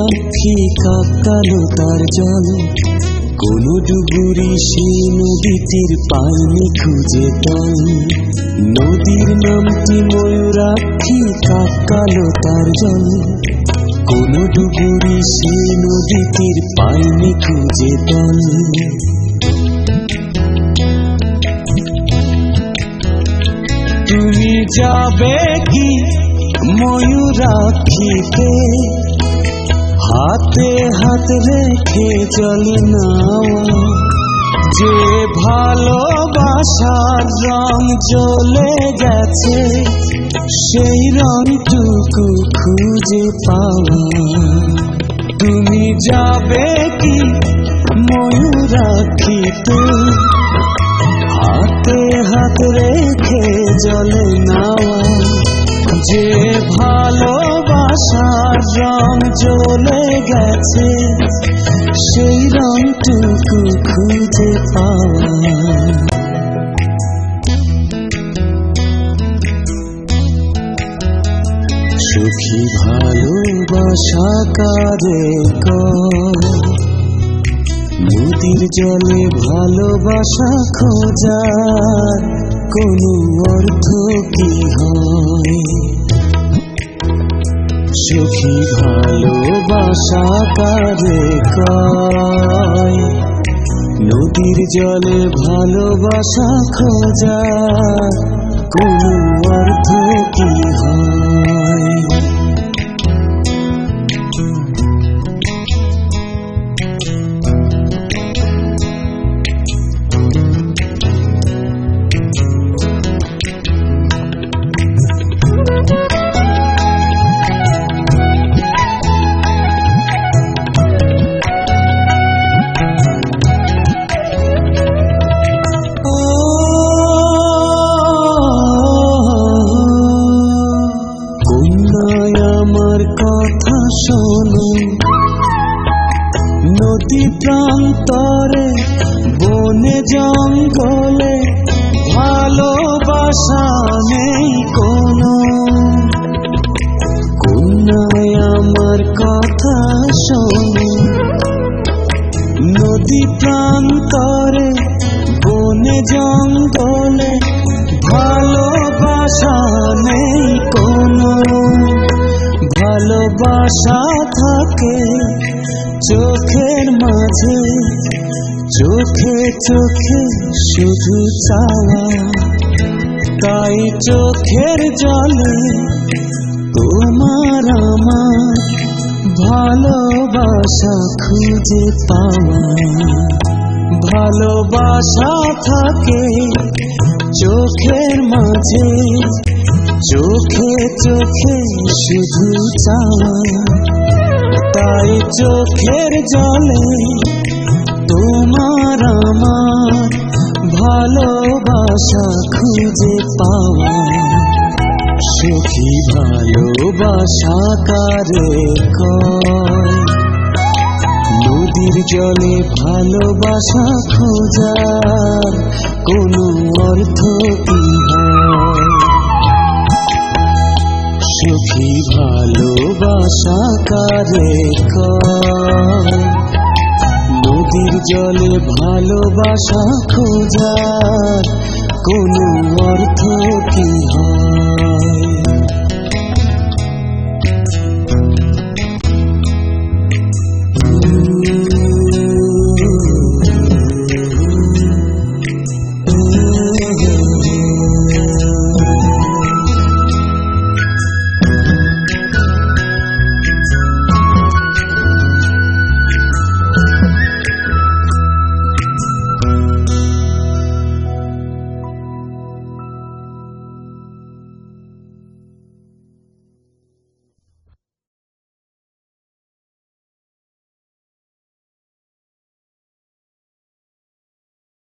আখি কাকালো তার জল? কোন ডুবুরি সে নদীটির পায়নি খুঁজে তল নদীর নামটি ময়ূরাক্ষী কাকালো তার জল? কোন ডুবুরি সে নদীটির পায়নি খুঁজে তল তুমি যাবে কি ময়ূরাক্ষীতে হাতে হাত রেখে চলে নাওয়া যে ভালোবাসার রং জ্বলে গেছে, সেই রংটুকু খুঁজে পাওয়া। তুমি যাবে কি ময়ূরাক্ষীতে? হাতে হাত রেখে জলে নাওয়া যে ভালোবাসার রং জ্বলে গেছে, সেই রংটুকু খুঁজে পাওয়া। সুখী ভালোবাসা কারে নদীর জলে ভালোবাসা খোঁজার কোনো অর্থ কি হয়? সুখী ভালোবাসা কারে কয়? নদীর জলে ভালোবাসা খোঁজা কোনো নদী প্রান্তরে, বনে জঙ্গলে, ভালোবাসা নেই কোনো। কন্যায় আমার কথা শোনো। নদী প্রান্তরে, বনে জঙ্গলে, ভালোবাসা নেই কোনো। ভালোবাসা থাকে চোখের মাঝে, চোখে চোখে শুধু চাওয়া। তাই চোখের জলে তোমার আমার ভালোবাসা খুঁজে পাওয়া। ভালোবাসা থাকে চোখের মাঝে চোখে চোখে শুধু চাওয়া, তাই চোখের জলে তোমার আমার ভালোবাসা খুঁজে পাওয়া। সুখী ভালোবাসা কারে কয়? নদীর জলে ভালোবাসা খোঁজার কোনো অর্থ কি? নদীর জলে ভালোবাসা খোঁজার কোনো অর্থ কি হয়?